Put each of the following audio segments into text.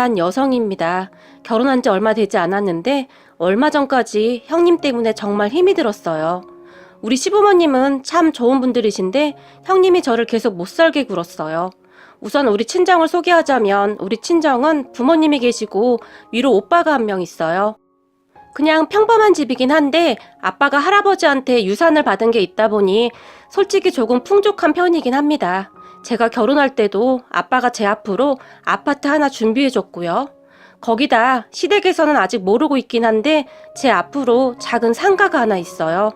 한 여성입니다. 결혼한 지 얼마 되지 않았는데 얼마 전까지 형님 때문에 정말 힘이 들었어요. 우리 시부모님은 참 좋은 분들이신데 형님이 저를 계속 못 살게 굴었어요. 우선 우리 친정을 소개하자면 우리 친정은 부모님이 계시고 위로 오빠가 한 명 있어요. 그냥 평범한 집이긴 한데 아빠가 할아버지한테 유산을 받은 게 있다 보니 솔직히 조금 풍족한 편이긴 합니다. 제가 결혼할 때도 아빠가 제 앞으로 아파트 하나 준비해줬고요. 거기다 시댁에서는 아직 모르고 있긴 한데 제 앞으로 작은 상가가 하나 있어요.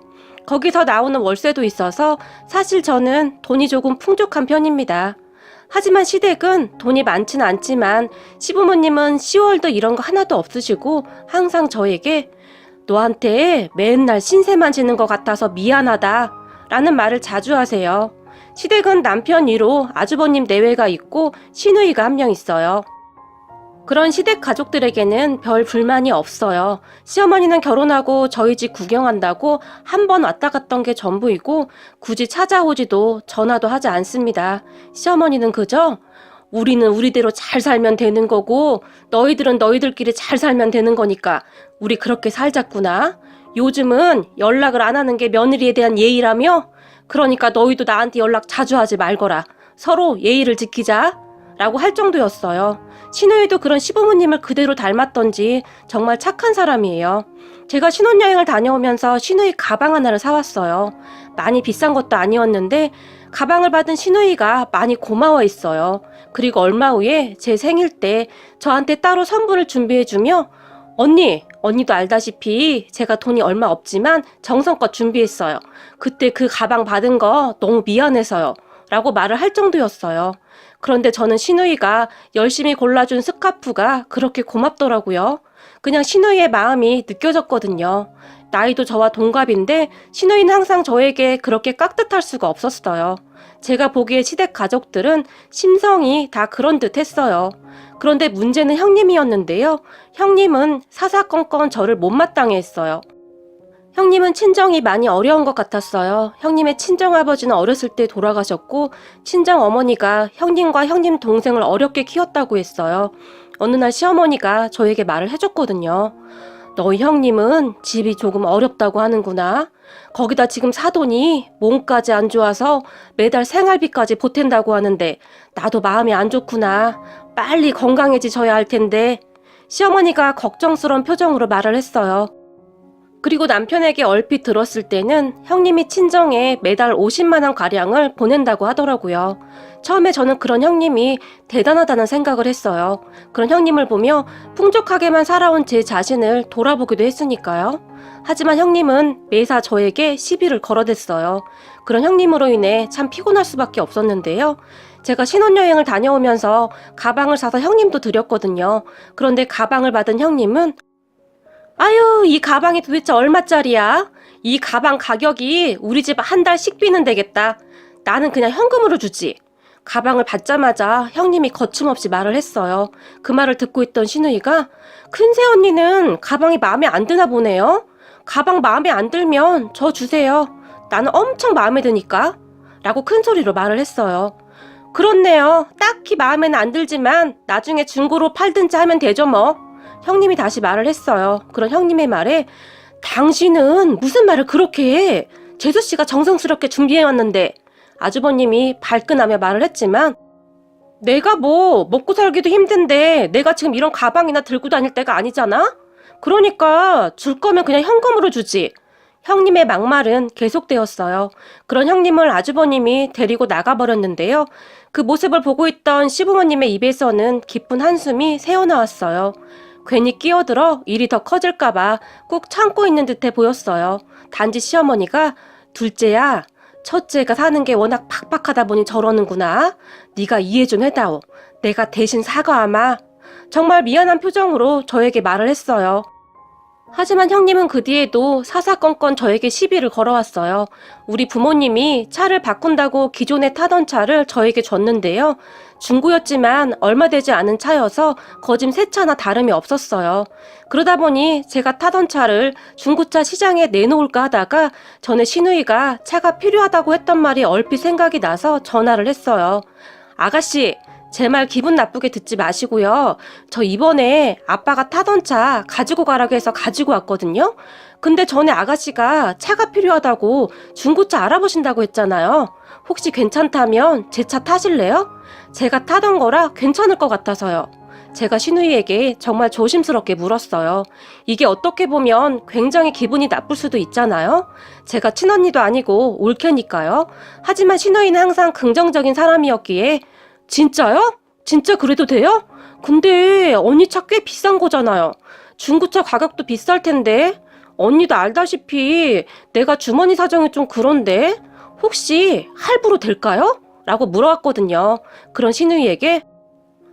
거기서 나오는 월세도 있어서 사실 저는 돈이 조금 풍족한 편입니다. 하지만 시댁은 돈이 많지는 않지만 시부모님은 10월도 이런 거 하나도 없으시고 항상 저에게 너한테 맨날 신세만 지는 것 같아서 미안하다 라는 말을 자주 하세요. 시댁은 남편 위로 아주버님 내외가 있고 시누이가 한 명 있어요. 그런 시댁 가족들에게는 별 불만이 없어요. 시어머니는 결혼하고 저희 집 구경한다고 한 번 왔다 갔던 게 전부이고 굳이 찾아오지도 전화도 하지 않습니다. 시어머니는 그저 우리는 우리대로 잘 살면 되는 거고 너희들은 너희들끼리 잘 살면 되는 거니까 우리 그렇게 살자꾸나. 요즘은 연락을 안 하는 게 며느리에 대한 예의라며? 그러니까 너희도 나한테 연락 자주 하지 말거라. 서로 예의를 지키자. 라고 할 정도였어요. 신우이도 그런 시부모님을 그대로 닮았던지 정말 착한 사람이에요. 제가 신혼여행을 다녀오면서 신우이 가방 하나를 사왔어요. 많이 비싼 것도 아니었는데 가방을 받은 신우이가 많이 고마워했어요. 그리고 얼마 후에 제 생일 때 저한테 따로 선물을 준비해주며 언니, 언니도 알다시피 제가 돈이 얼마 없지만 정성껏 준비했어요. 그때 그 가방 받은 거 너무 미안해서요. 라고 말을 할 정도였어요. 그런데 저는 신우이가 열심히 골라준 스카프가 그렇게 고맙더라고요. 그냥 신우이의 마음이 느껴졌거든요. 나이도 저와 동갑인데 신우이는 항상 저에게 그렇게 깍듯할 수가 없었어요. 제가 보기에 시댁 가족들은 심성이 다 그런 듯 했어요. 그런데 문제는 형님이었는데요. 형님은 사사건건 저를 못마땅해 했어요. 형님은 친정이 많이 어려운 것 같았어요. 형님의 친정아버지는 어렸을 때 돌아가셨고, 친정어머니가 형님과 형님 동생을 어렵게 키웠다고 했어요. 어느 날 시어머니가 저에게 말을 해줬거든요. 너희 형님은 집이 조금 어렵다고 하는구나. 거기다 지금 사돈이 몸까지 안 좋아서 매달 생활비까지 보탠다고 하는데, 나도 마음이 안 좋구나. 빨리 건강해지셔야 할 텐데. 시어머니가 걱정스러운 표정으로 말을 했어요. 그리고 남편에게 얼핏 들었을 때는 형님이 친정에 매달 50만원 가량을 보낸다고 하더라고요. 처음에 저는 그런 형님이 대단하다는 생각을 했어요. 그런 형님을 보며 풍족하게만 살아온 제 자신을 돌아보기도 했으니까요. 하지만 형님은 매사 저에게 시비를 걸어댔어요. 그런 형님으로 인해 참 피곤할 수밖에 없었는데요. 제가 신혼여행을 다녀오면서 가방을 사서 형님도 드렸거든요. 그런데 가방을 받은 형님은 아유, 이 가방이 도대체 얼마짜리야? 이 가방 가격이 우리 집 한 달 식비는 되겠다. 나는 그냥 현금으로 주지. 가방을 받자마자 형님이 거침없이 말을 했어요. 그 말을 듣고 있던 신우이가 큰새 언니는 가방이 마음에 안 드나 보네요. 가방 마음에 안 들면 저 주세요. 나는 엄청 마음에 드니까. 라고 큰 소리로 말을 했어요. 그렇네요. 딱히 마음에는 안 들지만 나중에 중고로 팔든지 하면 되죠 뭐. 형님이 다시 말을 했어요. 그런 형님의 말에 당신은 무슨 말을 그렇게 해? 재수 씨가 정성스럽게 준비해왔는데 아주버님이 발끈하며 말을 했지만 내가 뭐 먹고 살기도 힘든데 내가 지금 이런 가방이나 들고 다닐 때가 아니잖아? 그러니까 줄 거면 그냥 현금으로 주지. 형님의 막말은 계속되었어요. 그런 형님을 아주버님이 데리고 나가버렸는데요. 그 모습을 보고 있던 시부모님의 입에서는 기쁜 한숨이 새어나왔어요. 괜히 끼어들어 일이 더 커질까봐 꾹 참고 있는 듯해 보였어요. 단지 시어머니가 둘째야, 첫째가 사는 게 워낙 팍팍하다 보니 저러는구나. 네가 이해 좀 해다오. 내가 대신 사과하마. 정말 미안한 표정으로 저에게 말을 했어요. 하지만 형님은 그 뒤에도 사사건건 저에게 시비를 걸어왔어요. 우리 부모님이 차를 바꾼다고 기존에 타던 차를 저에게 줬는데요. 중고였지만 얼마 되지 않은 차여서 거짐 새 차나 다름이 없었어요. 그러다 보니 제가 타던 차를 중고차 시장에 내놓을까 하다가 전에 신우이가 차가 필요하다고 했던 말이 얼핏 생각이 나서 전화를 했어요. 아가씨, 제 말 기분 나쁘게 듣지 마시고요. 저 이번에 아빠가 타던 차 가지고 가라고 해서 가지고 왔거든요. 근데 전에 아가씨가 차가 필요하다고 중고차 알아보신다고 했잖아요. 혹시 괜찮다면 제 차 타실래요? 제가 타던 거라 괜찮을 것 같아서요. 제가 신우이에게 정말 조심스럽게 물었어요. 이게 어떻게 보면 굉장히 기분이 나쁠 수도 있잖아요. 제가 친언니도 아니고 올케니까요. 하지만 신우이는 항상 긍정적인 사람이었기에 진짜요? 진짜 그래도 돼요? 근데 언니 차 꽤 비싼 거잖아요. 중고차 가격도 비쌀 텐데. 언니도 알다시피 내가 주머니 사정이 좀 그런데 혹시 할부로 될까요? 라고 물어봤거든요. 그런 신우이에게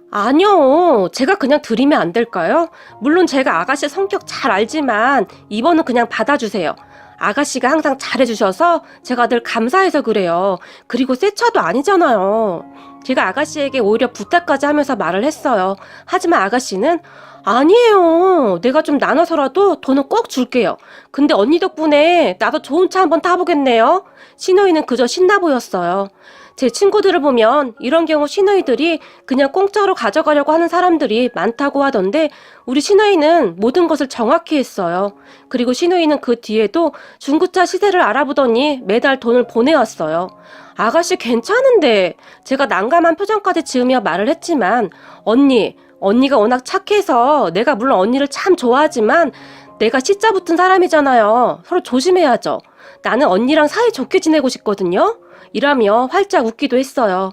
아니요. 제가 그냥 드리면 안 될까요? 물론 제가 아가씨 성격 잘 알지만 이번은 그냥 받아주세요. 아가씨가 항상 잘해주셔서 제가 늘 감사해서 그래요. 그리고 새 차도 아니잖아요. 제가 아가씨에게 오히려 부탁까지 하면서 말을 했어요. 하지만 아가씨는 아니에요. 내가 좀 나눠서라도 돈은 꼭 줄게요. 근데 언니 덕분에 나도 좋은 차 한번 타보겠네요. 신우이는 그저 신나 보였어요. 제 친구들을 보면 이런 경우 신우이들이 그냥 공짜로 가져가려고 하는 사람들이 많다고 하던데 우리 신우이는 모든 것을 정확히 했어요. 그리고 신우이는 그 뒤에도 중고차 시세를 알아보더니 매달 돈을 보내왔어요. 아가씨 괜찮은데 제가 난감한 표정까지 지으며 말을 했지만 언니 언니가 워낙 착해서 내가 물론 언니를 참 좋아하지만 내가 시자 붙은 사람이잖아요. 서로 조심해야죠. 나는 언니랑 사이 좋게 지내고 싶거든요. 이라며 활짝 웃기도 했어요.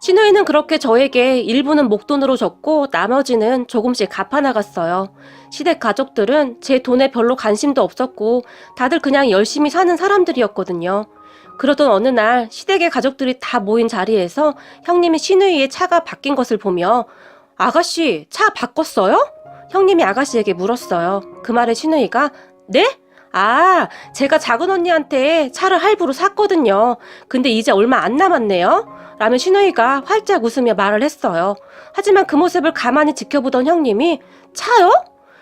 신우이는 그렇게 저에게 일부는 목돈으로 줬고 나머지는 조금씩 갚아나갔어요. 시댁 가족들은 제 돈에 별로 관심도 없었고 다들 그냥 열심히 사는 사람들이었거든요. 그러던 어느 날 시댁의 가족들이 다 모인 자리에서 형님이 신우이의 차가 바뀐 것을 보며 아가씨, 차 바꿨어요? 형님이 아가씨에게 물었어요. 그 말에 신우이가 네? 아, 제가 작은 언니한테 차를 할부로 샀거든요. 근데 이제 얼마 안 남았네요. 라며 신우이가 활짝 웃으며 말을 했어요. 하지만 그 모습을 가만히 지켜보던 형님이 차요?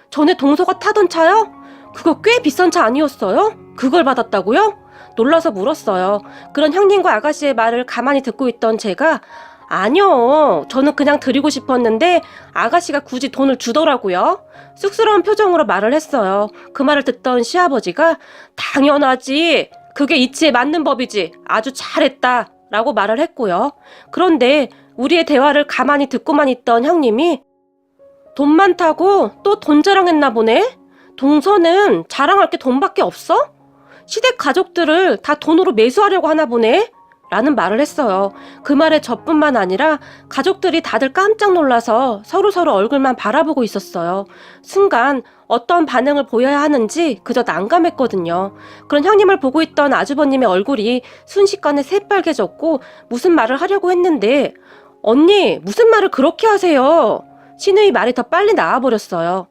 전에 동서가 타던 차요? 그거 꽤 비싼 차 아니었어요? 그걸 받았다고요? 놀라서 물었어요. 그런 형님과 아가씨의 말을 가만히 듣고 있던 제가 아니요. 저는 그냥 드리고 싶었는데 아가씨가 굳이 돈을 주더라고요. 쑥스러운 표정으로 말을 했어요. 그 말을 듣던 시아버지가 당연하지. 그게 이치에 맞는 법이지. 아주 잘했다. 라고 말을 했고요. 그런데 우리의 대화를 가만히 듣고만 있던 형님이 돈 많다고 또 돈 자랑했나 보네? 동서는 자랑할 게 돈밖에 없어? 시댁 가족들을 다 돈으로 매수하려고 하나 보네? 라는 말을 했어요. 그 말에 저뿐만 아니라 가족들이 다들 깜짝 놀라서 서로서로 얼굴만 바라보고 있었어요. 순간 어떤 반응을 보여야 하는지 그저 난감했거든요. 그런 형님을 보고 있던 아주버님의 얼굴이 순식간에 새빨개졌고 무슨 말을 하려고 했는데 언니 무슨 말을 그렇게 하세요? 신우이 말이 더 빨리 나와버렸어요.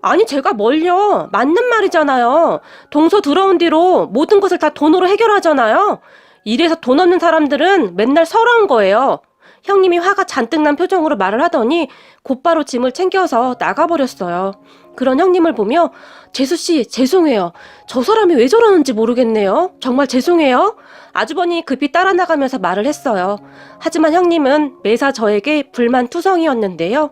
아니 제가 뭘요? 맞는 말이잖아요. 동서 들어온 뒤로 모든 것을 다 돈으로 해결하잖아요. 이래서 돈 없는 사람들은 맨날 서러운 거예요. 형님이 화가 잔뜩 난 표정으로 말을 하더니 곧바로 짐을 챙겨서 나가버렸어요. 그런 형님을 보며 재수씨 죄송해요. 저 사람이 왜 저러는지 모르겠네요. 정말 죄송해요. 아주버니 급히 따라 나가면서 말을 했어요. 하지만 형님은 매사 저에게 불만투성이었는데요.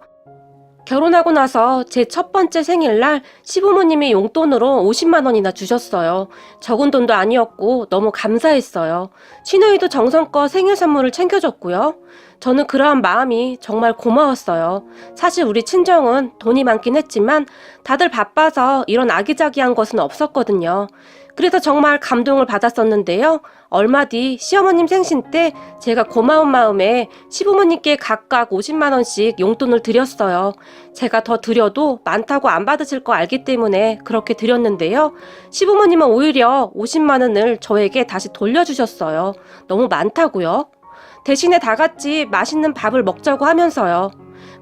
결혼하고 나서 제 첫 번째 생일날 시부모님이 용돈으로 50만 원이나 주셨어요. 적은 돈도 아니었고 너무 감사했어요. 신우이도 정성껏 생일 선물을 챙겨줬고요. 저는 그러한 마음이 정말 고마웠어요. 사실 우리 친정은 돈이 많긴 했지만 다들 바빠서 이런 아기자기한 것은 없었거든요. 그래서 정말 감동을 받았었는데요. 얼마 뒤 시어머님 생신 때 제가 고마운 마음에 시부모님께 각각 50만 원씩 용돈을 드렸어요. 제가 더 드려도 많다고 안 받으실 거 알기 때문에 그렇게 드렸는데요. 시부모님은 오히려 50만 원을 저에게 다시 돌려주셨어요. 너무 많다고요. 대신에 다 같이 맛있는 밥을 먹자고 하면서요.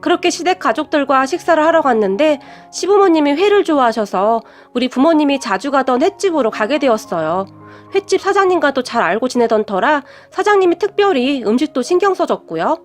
그렇게 시댁 가족들과 식사를 하러 갔는데 시부모님이 회를 좋아하셔서 우리 부모님이 자주 가던 횟집으로 가게 되었어요. 횟집 사장님과도 잘 알고 지내던 터라 사장님이 특별히 음식도 신경 써줬고요.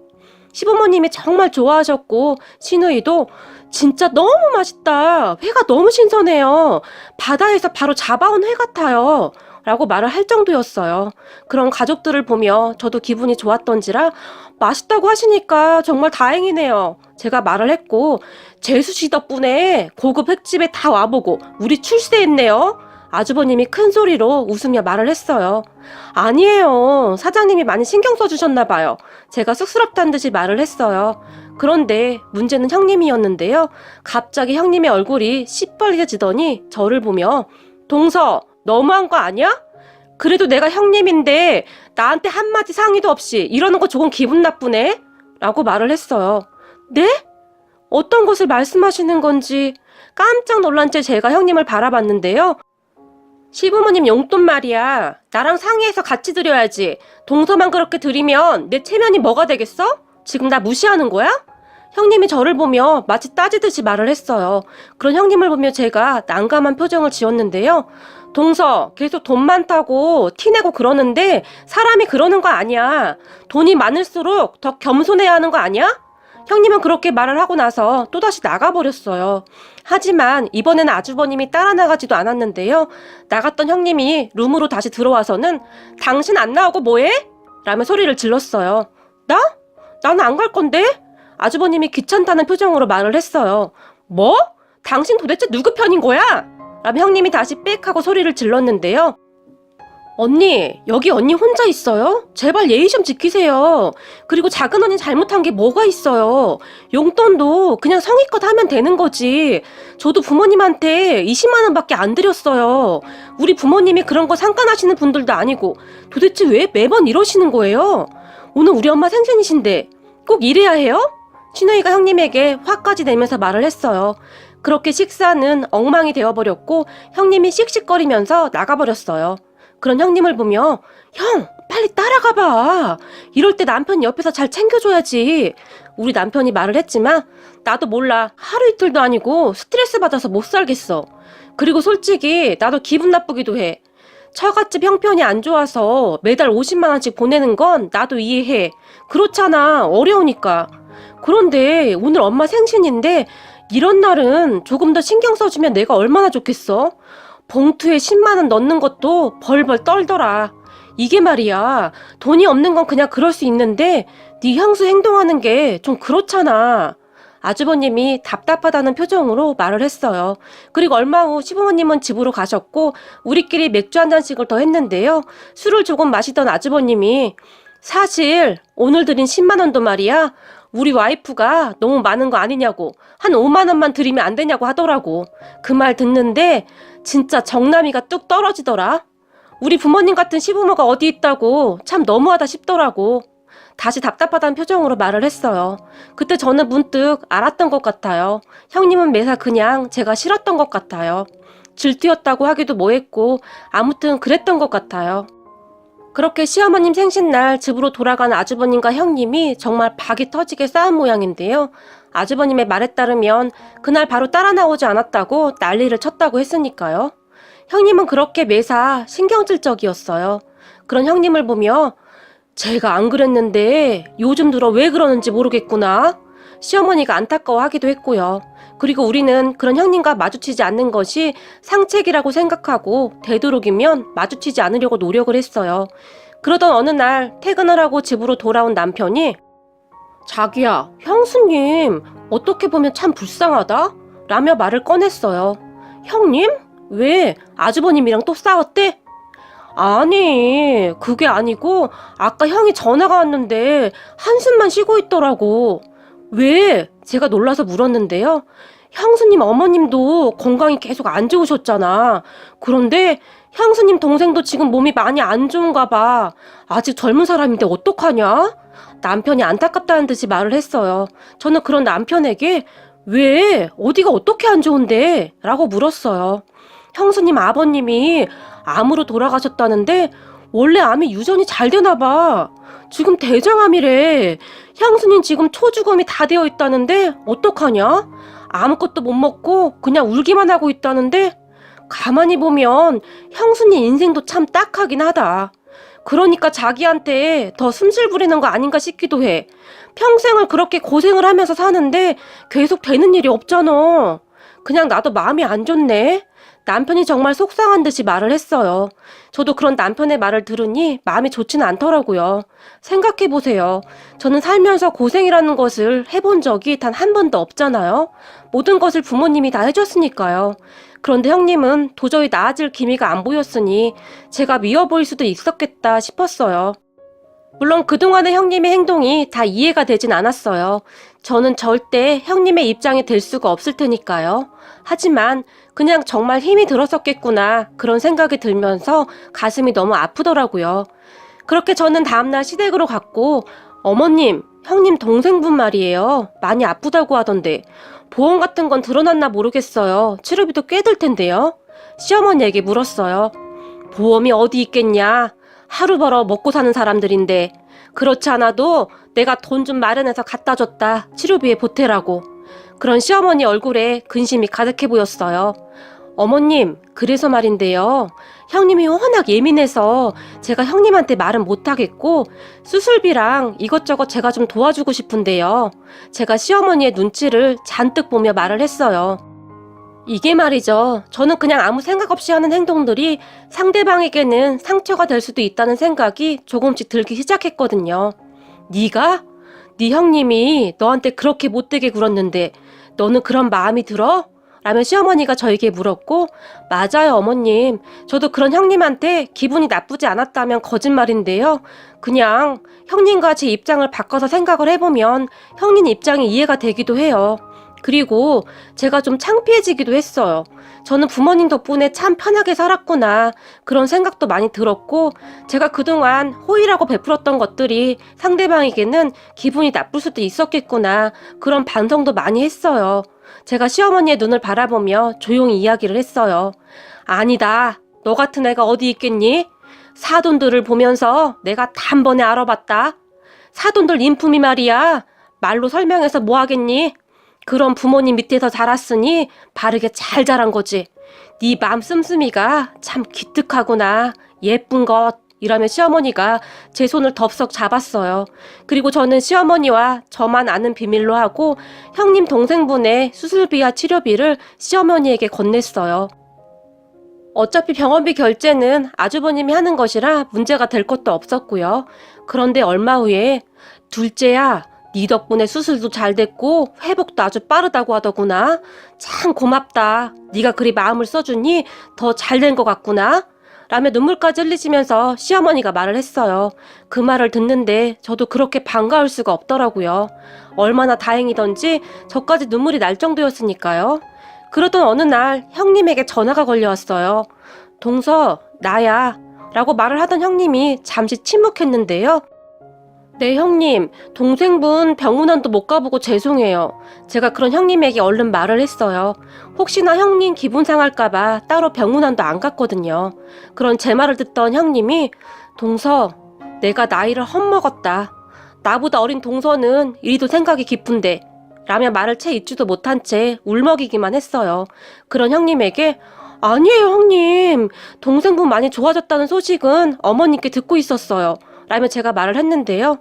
시부모님이 정말 좋아하셨고 신우이도 진짜 너무 맛있다. 회가 너무 신선해요. 바다에서 바로 잡아온 회 같아요. 라고 말을 할 정도였어요. 그런 가족들을 보며 저도 기분이 좋았던지라 맛있다고 하시니까 정말 다행이네요. 제가 말을 했고 재수 씨 덕분에 고급 횟집에 다 와보고 우리 출세했네요. 아주버님이 큰 소리로 웃으며 말을 했어요. 아니에요. 사장님이 많이 신경 써주셨나 봐요. 제가 쑥스럽다는 듯이 말을 했어요. 그런데 문제는 형님이었는데요. 갑자기 형님의 얼굴이 시뻘개지더니 저를 보며 동서 너무한 거 아니야? 그래도 내가 형님인데 나한테 한마디 상의도 없이 이러는 거 조금 기분 나쁘네? 라고 말을 했어요. 네? 어떤 것을 말씀하시는 건지 깜짝 놀란 채 제가 형님을 바라봤는데요. 시부모님 용돈 말이야. 나랑 상의해서 같이 드려야지. 동서만 그렇게 드리면 내 체면이 뭐가 되겠어? 지금 나 무시하는 거야? 형님이 저를 보며 마치 따지듯이 말을 했어요. 그런 형님을 보며 제가 난감한 표정을 지었는데요. 동서, 계속 돈 많다고 티내고 그러는데 사람이 그러는 거 아니야. 돈이 많을수록 더 겸손해야 하는 거 아니야? 형님은 그렇게 말을 하고 나서 또다시 나가버렸어요. 하지만 이번에는 아주버님이 따라 나가지도 않았는데요. 나갔던 형님이 룸으로 다시 들어와서는 당신 안 나오고 뭐해? 라며 소리를 질렀어요. 나? 나는 안 갈 건데? 아주버님이 귀찮다는 표정으로 말을 했어요. 뭐? 당신 도대체 누구 편인 거야? 라며 형님이 다시 빽 하고 소리를 질렀는데요. 언니, 여기 언니 혼자 있어요? 제발 예의 좀 지키세요. 그리고 작은 언니 잘못한 게 뭐가 있어요? 용돈도 그냥 성의껏 하면 되는 거지. 저도 부모님한테 20만 원 밖에 안 드렸어요. 우리 부모님이 그런 거 상관하시는 분들도 아니고 도대체 왜 매번 이러시는 거예요? 오늘 우리 엄마 생신이신데 꼭 이래야 해요? 신우이가 형님에게 화까지 내면서 말을 했어요. 그렇게 식사는 엉망이 되어버렸고 형님이 씩씩거리면서 나가버렸어요. 그런 형님을 보며 형 빨리 따라가봐. 이럴 때 남편이 옆에서 잘 챙겨줘야지. 우리 남편이 말을 했지만 나도 몰라 하루 이틀도 아니고 스트레스 받아서 못 살겠어. 그리고 솔직히 나도 기분 나쁘기도 해. 처갓집 형편이 안 좋아서 매달 50만 원씩 보내는 건 나도 이해해. 그렇잖아 어려우니까. 그런데 오늘 엄마 생신인데 이런 날은 조금 더 신경 써주면 내가 얼마나 좋겠어? 봉투에 10만 원 넣는 것도 벌벌 떨더라. 이게 말이야. 돈이 없는 건 그냥 그럴 수 있는데 네 향수 행동하는 게 좀 그렇잖아. 아주버님이 답답하다는 표정으로 말을 했어요. 그리고 얼마 후 시부모님은 집으로 가셨고 우리끼리 맥주 한 잔씩을 더 했는데요. 술을 조금 마시던 아주버님이 사실 오늘 드린 10만 원도 말이야. 우리 와이프가 너무 많은 거 아니냐고 한 5만 원만 드리면 안 되냐고 하더라고. 그 말 듣는데 진짜 정남이가 뚝 떨어지더라. 우리 부모님 같은 시부모가 어디 있다고 참 너무하다 싶더라고. 다시 답답하다는 표정으로 말을 했어요. 그때 저는 문득 알았던 것 같아요. 형님은 매사 그냥 제가 싫었던 것 같아요. 질투였다고 하기도 뭐했고 아무튼 그랬던 것 같아요. 그렇게 시어머님 생신날 집으로 돌아간 아주버님과 형님이 정말 박이 터지게 싸운 모양인데요. 아주버님의 말에 따르면 그날 바로 따라 나오지 않았다고 난리를 쳤다고 했으니까요. 형님은 그렇게 매사 신경질적이었어요. 그런 형님을 보며 제가 안 그랬는데 요즘 들어 왜 그러는지 모르겠구나. 시어머니가 안타까워하기도 했고요. 그리고 우리는 그런 형님과 마주치지 않는 것이 상책이라고 생각하고 되도록이면 마주치지 않으려고 노력을 했어요. 그러던 어느 날 퇴근을 하고 집으로 돌아온 남편이 자기야, 형수님, 어떻게 보면 참 불쌍하다? 라며 말을 꺼냈어요. 형님? 왜? 아주버님이랑 또 싸웠대? 아니, 그게 아니고, 아까 형이 전화가 왔는데, 한숨만 쉬고 있더라고. 왜? 제가 놀라서 물었는데요. 형수님 어머님도 건강이 계속 안 좋으셨잖아. 그런데 형수님 동생도 지금 몸이 많이 안 좋은가 봐. 아직 젊은 사람인데 어떡하냐? 남편이 안타깝다는 듯이 말을 했어요. 저는 그런 남편에게 왜? 어디가 어떻게 안 좋은데? 라고 물었어요. 형수님 아버님이 암으로 돌아가셨다는데 원래 암이 유전이 잘 되나 봐. 지금 대장암이래. 형수님 지금 초주검이 다 되어 있다는데 어떡하냐? 아무것도 못 먹고 그냥 울기만 하고 있다는데 가만히 보면 형수님 인생도 참 딱하긴 하다. 그러니까 자기한테 더 숨질 부리는 거 아닌가 싶기도 해. 평생을 그렇게 고생을 하면서 사는데 계속 되는 일이 없잖아. 그냥 나도 마음이 안 좋네. 남편이 정말 속상한 듯이 말을 했어요. 저도 그런 남편의 말을 들으니 마음이 좋지는 않더라고요. 생각해 보세요. 저는 살면서 고생이라는 것을 해본 적이 단 한 번도 없잖아요. 모든 것을 부모님이 다 해줬으니까요. 그런데 형님은 도저히 나아질 기미가 안 보였으니 제가 미워 보일 수도 있었겠다 싶었어요. 물론 그동안의 형님의 행동이 다 이해가 되진 않았어요. 저는 절대 형님의 입장이 될 수가 없을 테니까요. 하지만 그냥 정말 힘이 들었었겠구나 그런 생각이 들면서 가슴이 너무 아프더라고요. 그렇게 저는 다음날 시댁으로 갔고 어머님, 형님 동생분 말이에요. 많이 아프다고 하던데 보험 같은 건 드러났나 모르겠어요. 치료비도 꽤 들 텐데요. 시어머니에게 물었어요. 보험이 어디 있겠냐? 하루 벌어 먹고 사는 사람들인데 그렇지 않아도 내가 돈 좀 마련해서 갖다 줬다. 치료비에 보태라고. 그런 시어머니 얼굴에 근심이 가득해 보였어요. 어머님, 그래서 말인데요. 형님이 워낙 예민해서 제가 형님한테 말은 못하겠고, 수술비랑 이것저것 제가 좀 도와주고 싶은데요. 제가 시어머니의 눈치를 잔뜩 보며 말을 했어요. 이게 말이죠. 저는 그냥 아무 생각 없이 하는 행동들이 상대방에게는 상처가 될 수도 있다는 생각이 조금씩 들기 시작했거든요. 네가? 네 형님이 너한테 그렇게 못되게 굴었는데 너는 그런 마음이 들어? 라며 시어머니가 저에게 물었고 맞아요 어머님. 저도 그런 형님한테 기분이 나쁘지 않았다면 거짓말인데요. 그냥 형님과 제 입장을 바꿔서 생각을 해보면 형님 입장이 이해가 되기도 해요 그리고 제가 좀 창피해지기도 했어요. 저는 부모님 덕분에 참 편하게 살았구나. 그런 생각도 많이 들었고, 제가 그동안 호의라고 베풀었던 것들이 상대방에게는 기분이 나쁠 수도 있었겠구나. 그런 반성도 많이 했어요. 제가 시어머니의 눈을 바라보며 조용히 이야기를 했어요. 아니다. 너 같은 애가 어디 있겠니? 사돈들을 보면서 내가 단번에 알아봤다. 사돈들 인품이 말이야. 말로 설명해서 뭐 하겠니? 그런 부모님 밑에서 자랐으니 바르게 잘 자란 거지. 네 맘 씀씀이가 참 기특하구나. 예쁜 것. 이라며 시어머니가 제 손을 덥석 잡았어요. 그리고 저는 시어머니와 저만 아는 비밀로 하고 형님 동생분의 수술비와 치료비를 시어머니에게 건넸어요. 어차피 병원비 결제는 아주버님이 하는 것이라 문제가 될 것도 없었고요. 그런데 얼마 후에 둘째야, 네 덕분에 수술도 잘 됐고 회복도 아주 빠르다고 하더구나. 참 고맙다. 네가 그리 마음을 써주니 더 잘 된 것 같구나. 라며 눈물까지 흘리시면서 시어머니가 말을 했어요. 그 말을 듣는데 저도 그렇게 반가울 수가 없더라고요. 얼마나 다행이던지 저까지 눈물이 날 정도였으니까요. 그러던 어느 날 형님에게 전화가 걸려왔어요. 동서, 나야. 라고 말을 하던 형님이 잠시 침묵했는데요. 네, 형님. 동생분 병원안도 못 가보고 죄송해요. 제가 그런 형님에게 얼른 말을 했어요. 혹시나 형님 기분 상할까봐 따로 병원안도 안 갔거든요. 그런 제 말을 듣던 형님이 동서, 내가 나이를 헛먹었다. 나보다 어린 동서는 이리도 생각이 깊은데 라며 말을 채 잊지도 못한 채 울먹이기만 했어요. 그런 형님에게 아니에요, 형님. 동생분 많이 좋아졌다는 소식은 어머님께 듣고 있었어요. 라며 제가 말을 했는데요.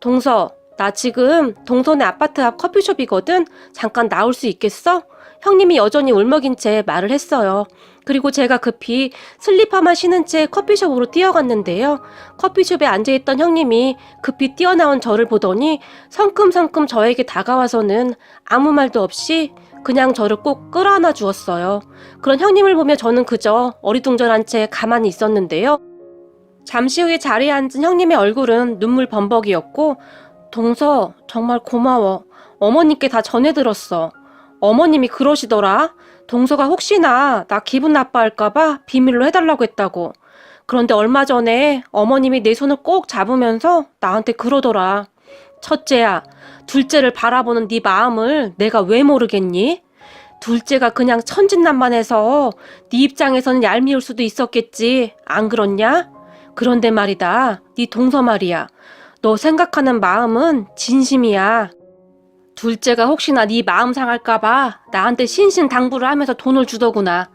동서, 나 지금 동선의 아파트 앞 커피숍이거든? 잠깐 나올 수 있겠어? 형님이 여전히 울먹인 채 말을 했어요. 그리고 제가 급히 슬리퍼만 신은 채 커피숍으로 뛰어갔는데요. 커피숍에 앉아있던 형님이 급히 뛰어나온 저를 보더니 성큼성큼 저에게 다가와서는 아무 말도 없이 그냥 저를 꼭 끌어안아 주었어요. 그런 형님을 보며 저는 그저 어리둥절한 채 가만히 있었는데요. 잠시 후에 자리에 앉은 형님의 얼굴은 눈물 범벅이었고, 동서, 정말 고마워. 어머님께 다 전해들었어. 어머님이 그러시더라. 동서가 혹시나 나 기분 나빠할까봐 비밀로 해달라고 했다고. 그런데 얼마 전에 어머님이 내 손을 꼭 잡으면서 나한테 그러더라. 첫째야, 둘째를 바라보는 네 마음을 내가 왜 모르겠니? 둘째가 그냥 천진난만해서 네 입장에서는 얄미울 수도 있었겠지. 안 그렇냐? 그런데 말이다. 네 동서 말이야. 너 생각하는 마음은 진심이야. 둘째가 혹시나 네 마음 상할까봐 나한테 신신당부를 하면서 돈을 주더구나.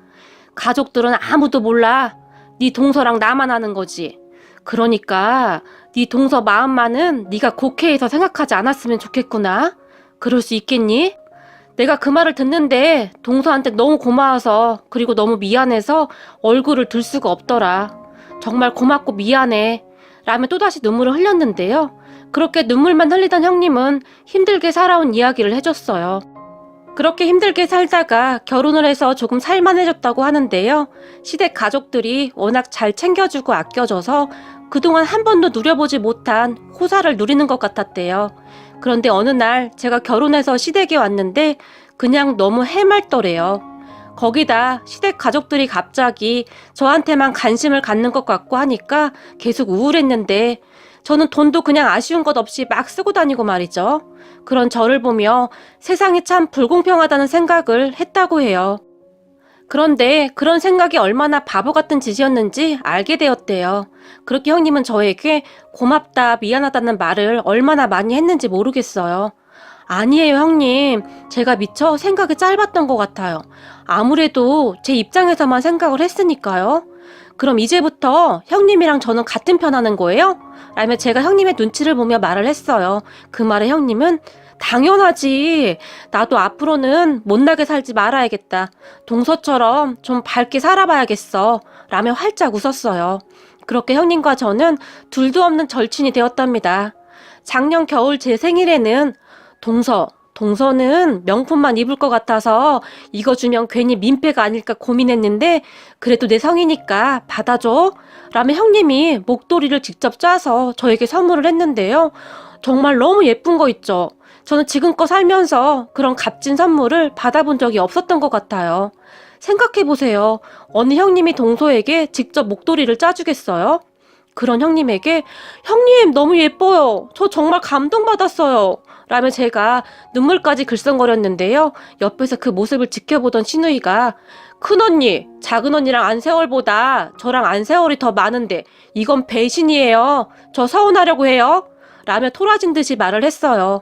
가족들은 아무도 몰라. 네 동서랑 나만 아는 거지. 그러니까 네 동서 마음만은 네가 곡해해서 생각하지 않았으면 좋겠구나. 그럴 수 있겠니? 내가 그 말을 듣는데 동서한테 너무 고마워서 그리고 너무 미안해서 얼굴을 들 수가 없더라. 정말 고맙고 미안해. 라며 또다시 눈물을 흘렸는데요. 그렇게 눈물만 흘리던 형님은 힘들게 살아온 이야기를 해줬어요. 그렇게 힘들게 살다가 결혼을 해서 조금 살만해졌다고 하는데요. 시댁 가족들이 워낙 잘 챙겨주고 아껴줘서 그동안 한 번도 누려보지 못한 호사를 누리는 것 같았대요. 그런데 어느 날 제가 결혼해서 시댁에 왔는데 그냥 너무 해맑더래요. 거기다 시댁 가족들이 갑자기 저한테만 관심을 갖는 것 같고 하니까 계속 우울했는데 저는 돈도 그냥 아쉬운 것 없이 막 쓰고 다니고 말이죠. 그런 저를 보며 세상이 참 불공평하다는 생각을 했다고 해요. 그런데 그런 생각이 얼마나 바보 같은 짓이었는지 알게 되었대요. 그렇게 형님은 저에게 고맙다, 미안하다는 말을 얼마나 많이 했는지 모르겠어요. 아니에요, 형님. 제가 미처 생각이 짧았던 것 같아요. 아무래도 제 입장에서만 생각을 했으니까요. 그럼 이제부터 형님이랑 저는 같은 편 하는 거예요? 라며 제가 형님의 눈치를 보며 말을 했어요. 그 말에 형님은 당연하지. 나도 앞으로는 못나게 살지 말아야겠다. 동서처럼 좀 밝게 살아봐야겠어. 라며 활짝 웃었어요. 그렇게 형님과 저는 둘도 없는 절친이 되었답니다. 작년 겨울 제 생일에는 동서, 동서는 명품만 입을 것 같아서 이거 주면 괜히 민폐가 아닐까 고민했는데 그래도 내 성이니까 받아줘. 라며 형님이 목도리를 직접 짜서 저에게 선물을 했는데요. 정말 너무 예쁜 거 있죠. 저는 지금껏 살면서 그런 값진 선물을 받아본 적이 없었던 것 같아요. 생각해보세요. 어느 형님이 동서에게 직접 목도리를 짜주겠어요? 그런 형님에게 형님 너무 예뻐요. 저 정말 감동받았어요. 라며 제가 눈물까지 글썽거렸는데요. 옆에서 그 모습을 지켜보던 신우이가 큰언니, 작은언니랑 안세월보다 저랑 안세월이 더 많은데 이건 배신이에요. 저 서운하려고 해요. 라며 토라진 듯이 말을 했어요.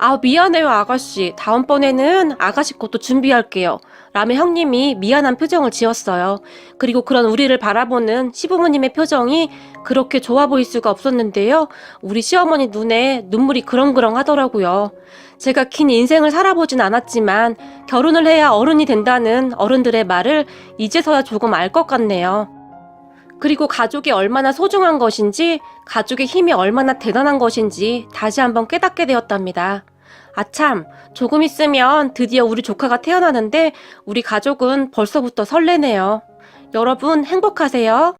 아, 미안해요, 아가씨. 다음번에는 아가씨 것도 준비할게요. 라며 형님이 미안한 표정을 지었어요. 그리고 그런 우리를 바라보는 시부모님의 표정이 그렇게 좋아 보일 수가 없었는데요. 우리 시어머니 눈에 눈물이 그렁그렁 하더라고요. 제가 긴 인생을 살아보진 않았지만 결혼을 해야 어른이 된다는 어른들의 말을 이제서야 조금 알 것 같네요. 그리고 가족이 얼마나 소중한 것인지, 가족의 힘이 얼마나 대단한 것인지 다시 한번 깨닫게 되었답니다. 아참, 조금 있으면 드디어 우리 조카가 태어나는데 우리 가족은 벌써부터 설레네요. 여러분 행복하세요.